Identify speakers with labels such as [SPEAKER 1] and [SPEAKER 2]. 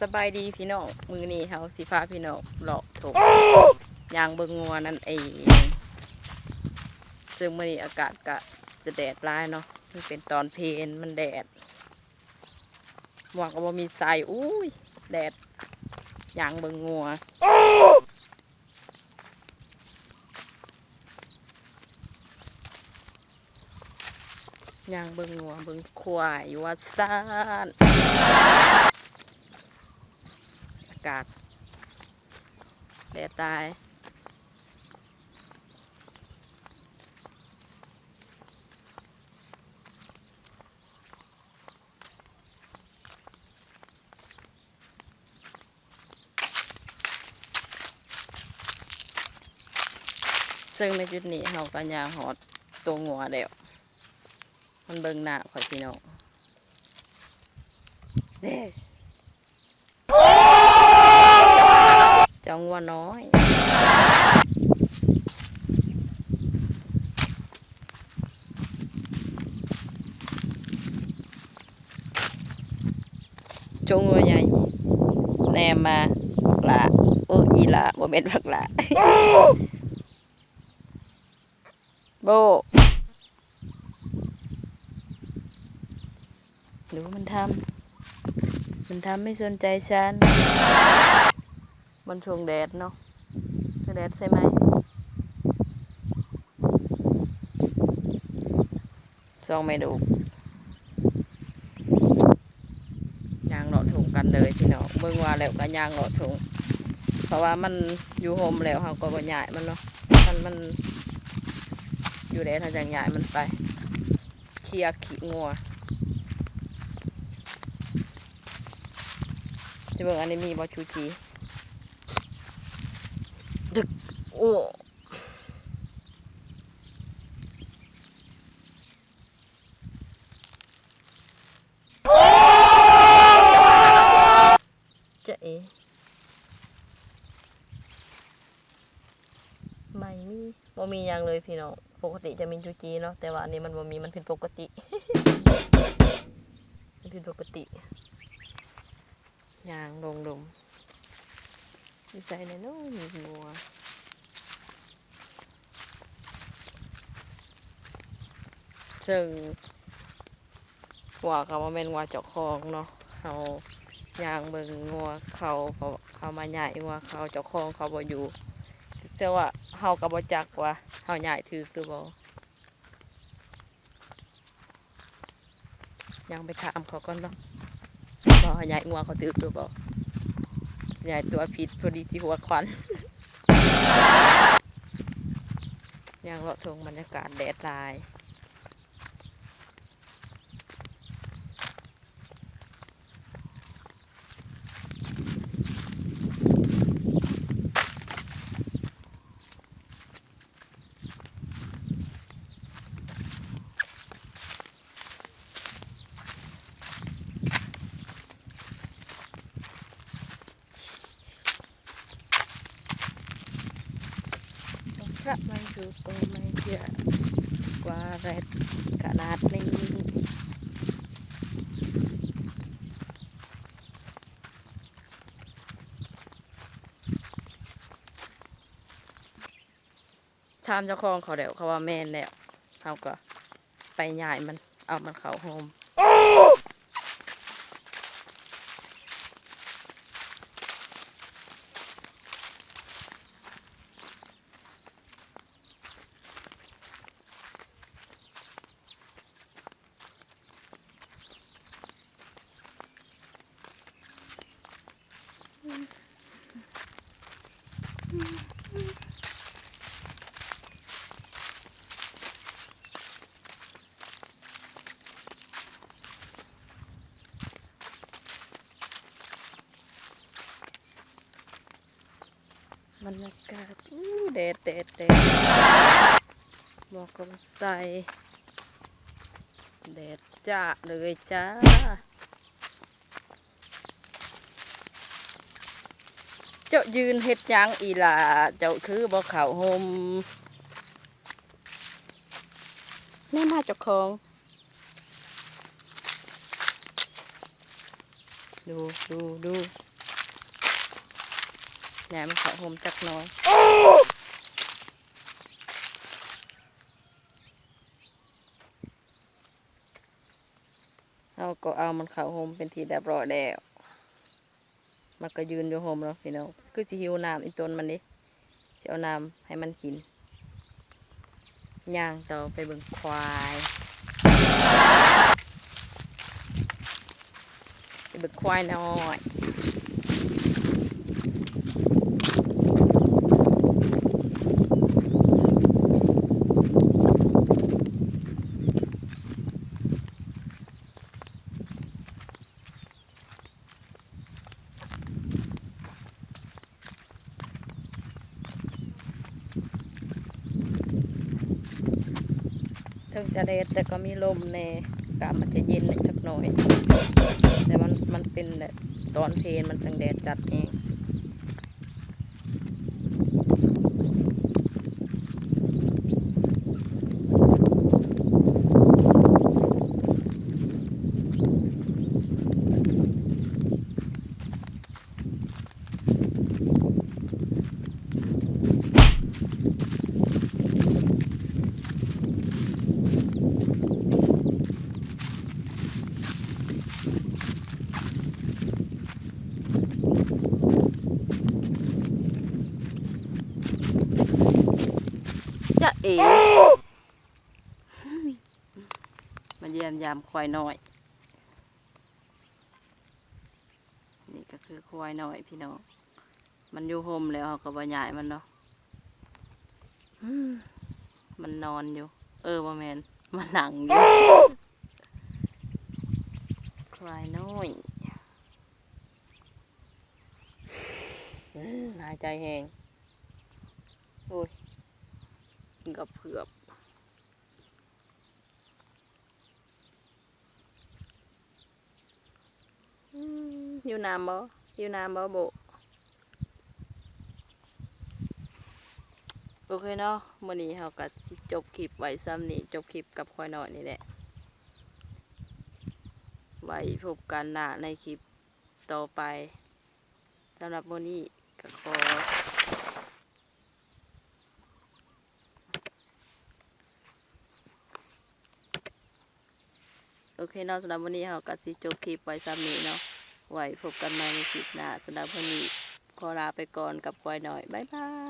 [SPEAKER 1] สบายดีพี่น้องมือนี้เฮาสิพาพี่น้องเลาะถกยางเบิงงัวนั่นเองซึ่งมือนี้อากาศก็จะแดดร้ายเนาะมันเป็นตอนเพลนมันแดดหมวกก็บ่มีใส่อุ้ยแดดยางเบิงงัวยางเบิงงัวเบิงควายวัดซ่าน กาศแดดตายซึ่งในจุดนี้เราก็ยางหอดตัวงัวแล้วมันเบิ่งหน้าข่อยพี่น้องเด้เจ้างัวน้อยเจงงัวใหญ่ แนมมาละโอ้อีละบ่เม็ดบักละโบหรือว่ามันทำ มันทำไม่สนใจฉัน มันช่วงแดดเนาะแดดใช่ไหมซองไม่ดูยางหลอดถุงกันเลยพี่น้องเบิ่งว่าแล้วก็ยางหลอดถุงเพราะว่ามันอยู่โฮมแล้วเขาก็บ่ย้ายมันเนาะมันมันอยู่แดดถ้าจังย้ายมันไปเคลียขี้งัวจะเบิ่งอันนี้มีบอชูจี ดึกโอ้จะเอไม่มีบ่มีอย่างเลยพี่น้อง ปกติจะมีชูจีเนาะ แต่ว่าอันนี้มันบ่มี มันผิดปกติ มันผิดปกติ ยางลงลม ดีใจเลยเนาะมีงัวซึ่งหัวเขามาเป็นงัวเจาะคองเนาะเขายางเบิงงัวเขาเขามาใหญ่งัวเขาเจาะคองเขาบ่อยู่เชื่อว่าเฮากับบ่จักว่าเฮาใหญ่ถือหรือบ่ยังไปถามเขาก่อนเนาะบ่ใหญ่งัวเขาตึกหรือบ่ ใหญ่ตัวผิดพอดีที่หัวควันย่างเลาะทงบรรยากาศแดดลาย พ ระไม่คือก็ไม่เชื่อกว่าแรดขนาดนี้ถามเจ้าของเขาเดี๋ยวเขาว่าแม่นแล้วเขาก็ไปย่ายมันเอามันเข้าโฮม บรรยากาศแดดแดดแดดหมอกก็ใสแดดจ้าเลยจ้าเจ้ายืนเฮ็ดยังอีหล่าเจ้าคือบ่เข่าโฮมแม่มาเจ้าของ ดูดูดู ยายมันขาโฮมจักน้อยเราก็เอามันเขาโฮมเป็นทีเรียบร้อยแล้ว มันก็ยืนอยู่โฮมแล้วพี่น้องคือสิหิวน้ำอีต้นมันดิจะเอาน้ำให้มันกินย่างต่อไปเบิ่งควายไปเบิ่งควายน้อย ถึงจะแดดแต่ก็มีลมแน่กามันจะเย็นเล็กหน่อย แต่มันมันเป็นแบบตอนเพลนมันจังแดดจัดเอง อ๋มาเยี่ยมยามควายน้อย นี่ก็คือควายน้อยพี่น้อง มันอยู่โฮมแล้วเขาก็บ่ใหญ่มันเนาะอืมมันนอนอยู่ เออบ่แมนมันหนังอยู่ ควายน้อยอืมหายใจแหงโอ้ย กินกับเผือกอืมอยู่น้ำบ่อยู่น้ำบ่โบโอเคเนาะวันนี้เราก็จบคลิปไว้ซ้ำนี่จบคลิปกับควายน้อยนี่แหละ ไว้พบกันหน้าในคลิปต่อไปสำหรับวันนี้ก็ขอ โอเคเนาะสำหรับวันนี้เราก็สิจบคลิปไว้ซ้ำนี้เนาะไว้พบกันใหม่ในคลิปหน้าสำหรับวันนี้ขอลาไปก่อนกับควายหน่อยบ๊ายบาย